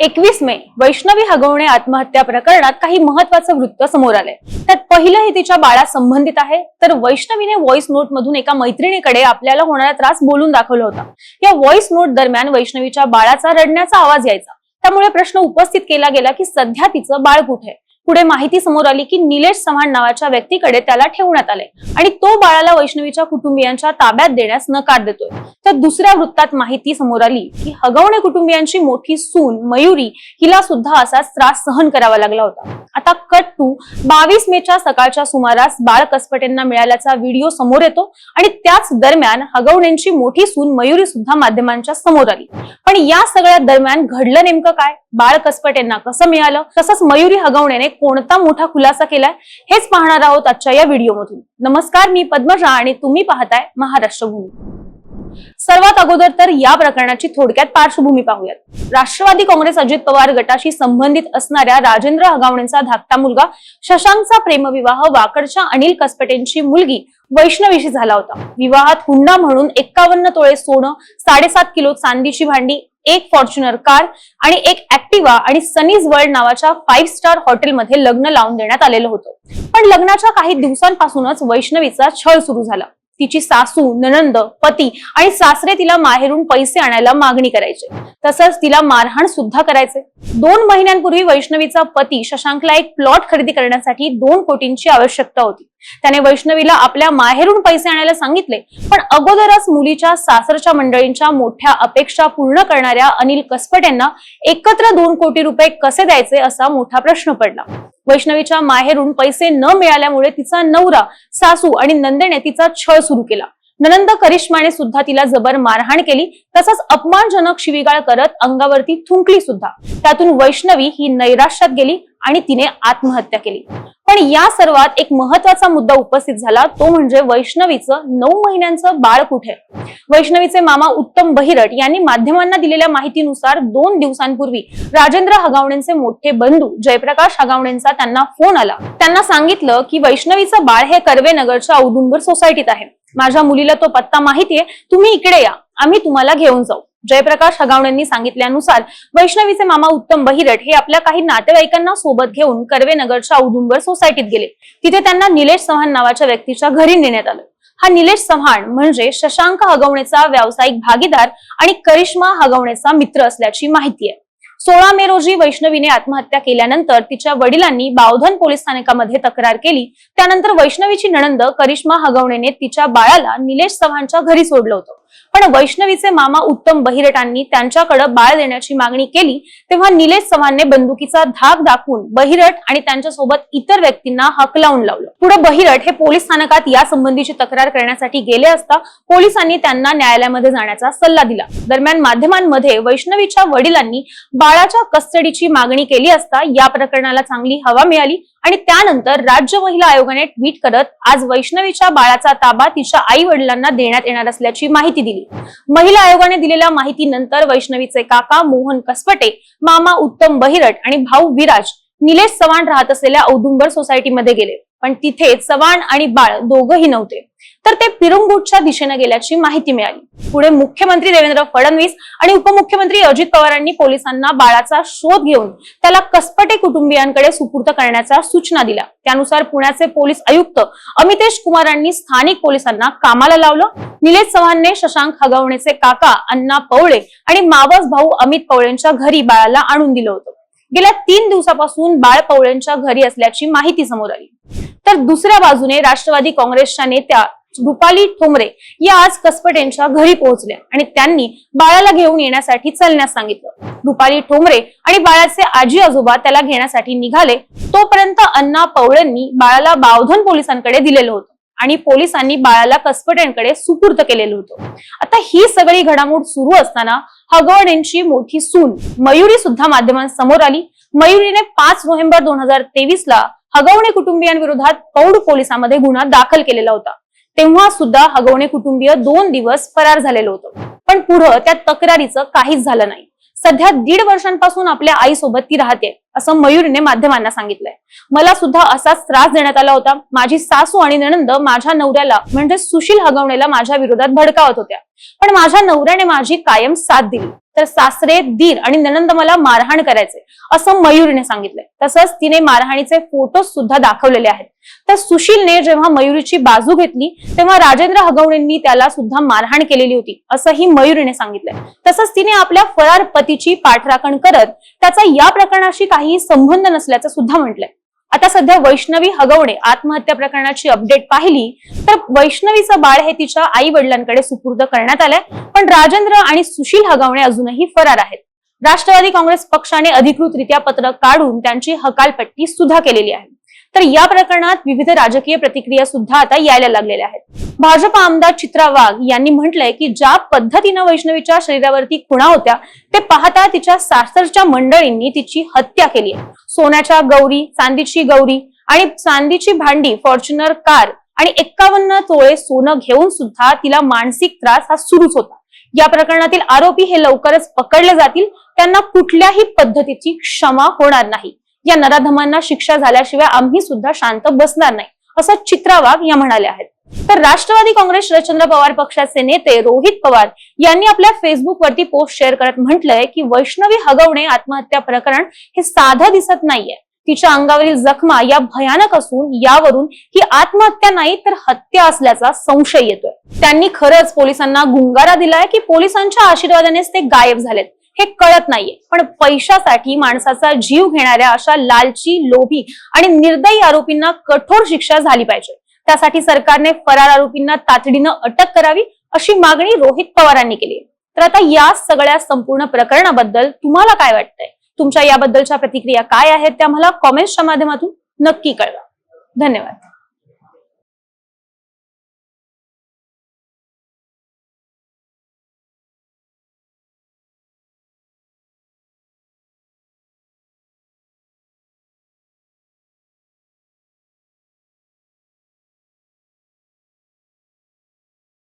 एकवीस मे वैष्णवी हगवणे आत्महत्या प्रकरणात काही महत्वाचं वृत्त समोर आलंय. त्यात पहिलं हे तिच्या बाळा संबंधित आहे. तर वैष्णवीने व्हॉइस नोट मधून एका मैत्रिणीकडे आपल्याला होणारा त्रास बोलून दाखवला होता. या व्हॉइस नोट दरम्यान वैष्णवीच्या बाळाचा रडण्याचा आवाज यायचा. त्यामुळे प्रश्न उपस्थित केला गेला की सध्या तिचं बाळ कुठे? पुढे माहिती समोर आली की निलेश चव्हाण नावाच्या व्यक्तीकडे त्याला ठेवण्यात आले. आणि तो बाळाला वैष्णवीच्या कुटुंबियांच्या ताब्यात देण्यास नकार देतोय. तर दुसऱ्या वृत्तात माहिती समोर आली की हगवणे कुटुंबियांची मोठी सून मयुरी हिला सुद्धा असाच त्रास सहन करावा लागला होता. आता कट टू बावीस मेच्या सकाळच्या सुमारास बाळ कसपटेंना मिळाल्याचा व्हिडिओ समोर येतो आणि त्याच दरम्यान हगवण्यांची मोठी सून मयुरी सुद्धा माध्यमांच्या समोर आली. पण या सगळ्या दरम्यान घडलं नेमकं काय? बाळ कसपटेंना कसं मिळालं? तसंच मयुरी हगवण्याने कोणता मोठा खुलासा केलाय? हेच पाहणार आहोत आजच्या या व्हिडिओमधून. नमस्कार मी पद्मजा आणि तुम्ही पाहताय महाराष्ट्र भूमी सर्वात अगोदर तर या प्रकरणाची थोडक्यात पार्श्वभूमी पाहूयात. राष्ट्रवादी काँग्रेस अजित पवार गटाशी संबंधित असणाऱ्या राजेंद्र हगावणेंचा धाकटा मुलगा शशांकचा प्रेमविवाह वाकडच्या अनिल कसपटेंची मुलगी वैष्णवीशी झाला होता. विवाहात हुंडा म्हणून एक्कावन्न तोळे सोनं साडेसात किलो चांदीची भांडी एक फॉर्च्युनर कार आणि एक ऍक्टिवा आणि सनीज वर्ल्ड नावाच्या फाईव्ह स्टार हॉटेलमध्ये लग्न लावून देण्यात आलेलं होतं. पण लग्नाच्या काही दिवसांपासूनच वैष्णवीचा छळ सुरू झाला. तिची सासू ननंद पती आणि सासरे तिला माहेरून पैसे आणायला मागणी करायचे. तसंच तिला मारहाण सुद्धा करायचे. दोन महिन्यांपूर्वी वैष्णवीचा पती शशांकला एक प्लॉट खरेदी करण्यासाठी दोन कोटींची आवश्यकता होती. त्याने वैष्णवीला आपल्या माहेरून पैसे आणायला सांगितले पण अगोदरच मुलीच्या सासरच्या मंडळींच्या मोठ्या अपेक्षा पूर्ण करणाऱ्या अनिल कसपट यांना एकत्र दोन कोटी रुपये कसे द्यायचे असा मोठा प्रश्न पडला. वैष्णवीच्या माहेरून पैसे न मिळाल्यामुळे तिचा नवरा सासू आणि नंदेने तिचा छळ सुरू केला. ननंद करिश्माने सुद्धा तिला जबर मारहाण केली तसंच अपमानजनक शिवीगाळ करत अंगावरती थुंकली सुद्धा. त्यातून वैष्णवी ही नैराश्यात गेली आणि तिने आत्महत्या केली. पण या सर्वात एक महत्त्वाचा मुद्दा उपस्थित झाला तो म्हणजे वैष्णवीचं नऊ महिन्यांचं बाळ कुठे? वैष्णवीचे मामा उत्तम बहिरट यांनी माध्यमांना दिलेल्या माहितीनुसार दोन दिवसांपूर्वी राजेंद्र हगावणेंचे मोठे बंधू जयप्रकाश हगावणेंचा त्यांना फोन आला. त्यांना सांगितलं की वैष्णवीचं बाळ हे कर्वे नगरच्या औदुंबर सोसायटीत आहे. माझ्या मुलीला तो पत्ता माहितीये तुम्ही इकडे या आम्ही तुम्हाला घेऊन जाऊ. जयप्रकाश हगावण्यांनी सांगितल्यानुसार वैष्णवीचे मामा उत्तम बहिरट हे आपल्या काही नातेवाईकांना सोबत घेऊन कर्वे नगरच्या औदुंबर सोसायटीत गेले. तिथे त्यांना निलेश चव्हाण नावाच्या व्यक्तीच्या घरी नेण्यात आलं. हा निलेश चव्हाण म्हणजे शशांक हगवणेचा व्यावसायिक भागीदार आणि करिश्मा हगवणेचा मित्र असल्याची माहिती आहे. सोळा मे रोजी वैष्णवीने आत्महत्या केल्यानंतर तिच्या वडिलांनी बावधन पोलीस स्थानकामध्ये तक्रार केली. त्यानंतर वैष्णवीची नणंद करिश्मा हगवणेने तिच्या बाळाला निलेश चव्हाणच्या घरी सोडलं होतं. पण वैष्णवीचे मामा उत्तम बहिरटांनी त्यांच्याकडे बाळ देण्याची मागणी केली तेव्हा निलेश चव्हाणने बंदुकीचा धाक दाखवून बहिरट आणि त्यांच्यासोबत इतर व्यक्तींना हकलावून लावलं. पुढे बहिरट हे पोलीस स्थानकात या संबंधीची तक्रार करण्यासाठी गेले असता पोलिसांनी त्यांना न्यायालयामध्ये जाण्याचा सल्ला दिला. दरम्यान माध्यमांमध्ये वैष्णवीच्या वडिलांनी बाळाच्या कस्टडीची मागणी केली असता या प्रकरणाला चांगली हवा मिळाली आणि त्यानंतर राज्य महिला आयोगाने ट्विट करत आज वैष्णवीच्या बाळाचा ताबा तिच्या आई वडिलांना देण्यात येणार असल्याची माहिती दिली. महिला आयोगाने दिलेल्या माहितीनंतर वैष्णवीचे काका मोहन कसपटे मामा उत्तम बहिरट आणि भाऊ विराज निलेश चव्हाण राहत असलेल्या औदुंबर सोसायटीमध्ये गेले. पण तिथे चव्हाण आणि बाळ दोघही नव्हते. तर ते पिरुंगुटच्या दिशेने गेल्याची माहिती मिळाली. पुढे मुख्यमंत्री देवेंद्र फडणवीस आणि उपमुख्यमंत्री अजित पवारांनी पोलिसांना बाळाचा शोध घेऊन त्याला कसपटे कुटुंबियांकडे सुपूर्द करण्याच्या सूचना दिल्या. त्यानुसार पुण्याचे पोलीस आयुक्त अमितेश कुमारांनी स्थानिक पोलिसांना कामाला लावलं. निलेश चव्हाणने शशांक हगवणेचे काका अण्णा पवळे आणि मावस भाऊ अमित पवळेंच्या घरी बाळाला आणून दिलं होतं. गेल्या तीन दिवसापासून बाळ पवळेंच्या घरी असल्याची माहिती समोर आली. तर दुसऱ्या बाजूने राष्ट्रवादी काँग्रेसच्या नेत्या रुपाली ठोंबरे या आज कसपट यांच्या घरी पोहोचल्या आणि त्यांनी बाळाला घेऊन येण्यासाठी चलण्यास सांगितलं. रुपाली ठोंबरे आणि बाळाचे आजी आजोबा त्याला घेण्यासाठी निघाले. तोपर्यंत अण्णा पवळेंनी बाळाला बावधन पोलिसांकडे दिलेलं होतं. आणि पोलिसांनी बाळाला कसपट्यांकडे सुपूर्द केलेलं होतं. आता ही सगळी घडामोड सुरू असताना हगवण यांची मोठी सून मयुरी सुद्धा माध्यमांसमोर आली. मयुरीने पाच नोव्हेंबर दोन हजार तेवीस ला हगवणे कुटुंबियांविरोधात पौड पोलिसांमध्ये गुन्हा दाखल केलेला होता. तेव्हा सुद्धा हगवणे कुटुंबीय दोन दिवस फरार झालेलं होतं. पण पुढं त्या तक्रारीचं काहीच झालं नाही. सध्या दीड वर्षांपासून आपल्या आईसोबत ती राहते. असं मयुरीने माध्यमांना सांगितलंय. मला सुद्धा असाच त्रास देण्यात आला होता. माझी सासू आणि नणंद माझ्या नवऱ्याला म्हणजे सुशील हगवणेला माझ्या विरोधात भडकावत होत्या. पण माझ्या नवऱ्याने माझी कायम साथ दिली. तर सासरे दीर आणि ननंद मला मारहाण करायचे असं मयुरीने सांगितलंय. तसंच तिने मारहाणीचे फोटो सुद्धा दाखवलेले आहेत. तर सुशीलने जेव्हा मयुरीची बाजू घेतली तेव्हा राजेंद्र हगवणेंनी त्याला सुद्धा मारहाण केलेली होती असंही मयुरीने सांगितलंय. तसंच तिने आपल्या फरार पतीची पाठराखण करत त्याचा या प्रकरणाशी काही संबंध नसल्याचं सुद्धा म्हटलंय. आता सध्या वैष्णवी हगवणे आत्महत्या प्रकरणाची अपडेट पाहिली तर वैष्णवीचं बाळ हे तिच्या आई वडिलांकडे सुपूर्द करण्यात आलंय पण राजेंद्र आणि सुशील हगवणे अजूनही फरार आहेत. राष्ट्रवादी काँग्रेस पक्षाने अधिकृतरित्या पत्र काढून त्यांची हकालपट्टी सुद्धा केलेली आहे. तर या प्रकरणात विविध राजकीय प्रतिक्रिया सुद्धा आता यायला लागलेल्या आहेत. भाजप आमदार चित्रा वाघ यांनी म्हटलंय की ज्या पद्धतीनं वैष्णवीच्या शरीरावरती खुणा होत्या ते पाहता तिच्या सासरच्या मंडळींनी तिची हत्या केली आहे. सोन्याच्या गौरी चांदीची गौरी आणि चांदीची भांडी फॉर्च्युनर कार आणि एक्कावन्न तोळे सोनं घेऊन सुद्धा तिला मानसिक त्रास हा सुरूच होता. या प्रकरणातील आरोपी हे लवकरच पकडले जातील त्यांना कुठल्याही पद्धतीची क्षमा होणार नाही. या नराधमांना शिक्षा झाल्याशिवाय आम्ही सुद्धा शांत बसणार नाही असं चित्रा वाघ या म्हणाल्या आहेत. तर राष्ट्रवादी काँग्रेस शरदचंद्र पवार पक्षाचे नेते रोहित पवार यांनी आपल्या फेसबुक वरती पोस्ट शेअर करत म्हटलंय की वैष्णवी हगवणे आत्महत्या प्रकरण हे साधं दिसत नाहीये. तिच्या अंगावरील जखमा या भयानक असून यावरून ही आत्महत्या नाही तर हत्या असल्याचा संशय येतोय. त्यांनी खरंच पोलिसांना गुंगारा दिलाय की पोलिसांच्या आशीर्वादानेच ते गायब झालेत. हे कळत नाहीये. पण पैशासाठी माणसाचा जीव घेणाऱ्या अशा लालची लोभी आणि निर्दयी आरोपींना कठोर शिक्षा झाली पाहिजे. त्यासाठी सरकारने फरार आरोपींना तातडीनं अटक करावी अशी मागणी रोहित पवारांनी केली तर आता या सगळ्या संपूर्ण प्रकरणाबद्दल तुम्हाला काय वाटतंय? तुमच्या याबद्दलच्या प्रतिक्रिया काय आहेत त्या मला कॉमेंट्सच्या माध्यमातून नक्की कळवा. धन्यवाद.